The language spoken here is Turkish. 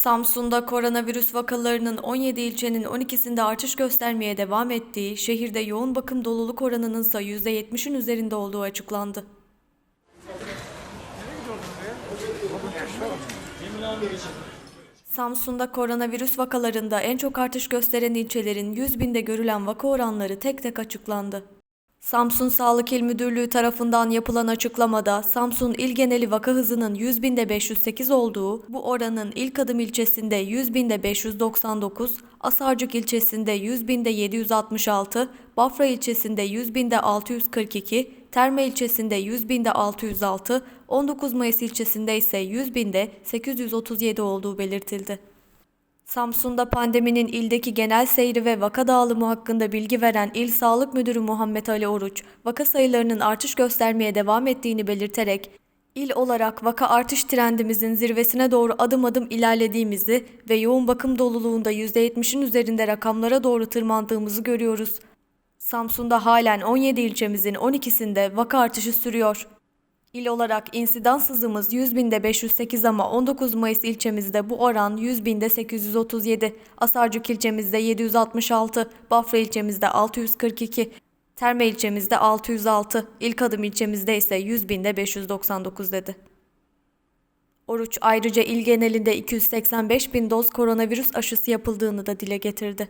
Samsun'da koronavirüs vakalarının 17 ilçenin 12'sinde artış göstermeye devam ettiği, şehirde yoğun bakım doluluk oranının ise %70'in üzerinde olduğu açıklandı. Samsun'da koronavirüs vakalarında en çok artış gösteren ilçelerin 100 binde görülen vaka oranları tek tek açıklandı. Samsun Sağlık İl Müdürlüğü tarafından yapılan açıklamada Samsun il geneli vaka hızının 100 binde 508 olduğu, bu oranın ilk adım ilçesinde 100 binde 599, Asarcık ilçesinde 100 binde 766, Bafra ilçesinde 100 binde 642, Terme ilçesinde 100 binde 606, 19 Mayıs ilçesinde ise 100 binde 837 olduğu belirtildi. Samsun'da pandeminin ildeki genel seyri ve vaka dağılımı hakkında bilgi veren İl Sağlık Müdürü Muhammed Ali Oruç, vaka sayılarının artış göstermeye devam ettiğini belirterek, il olarak vaka artış trendimizin zirvesine doğru adım adım ilerlediğimizi ve yoğun bakım doluluğunda %70'in üzerinde rakamlara doğru tırmandığımızı görüyoruz. Samsun'da halen 17 ilçemizin 12'sinde vaka artışı sürüyor. İl olarak insidans hızımız 100 binde 508 ama 19 Mayıs ilçemizde bu oran 100 binde 837, Asarcık ilçemizde 766, Bafra ilçemizde 642, Terme ilçemizde 606, İlkadım ilçemizde ise 100 binde 599 dedi. Oruç ayrıca il genelinde 285 bin doz koronavirüs aşısı yapıldığını da dile getirdi.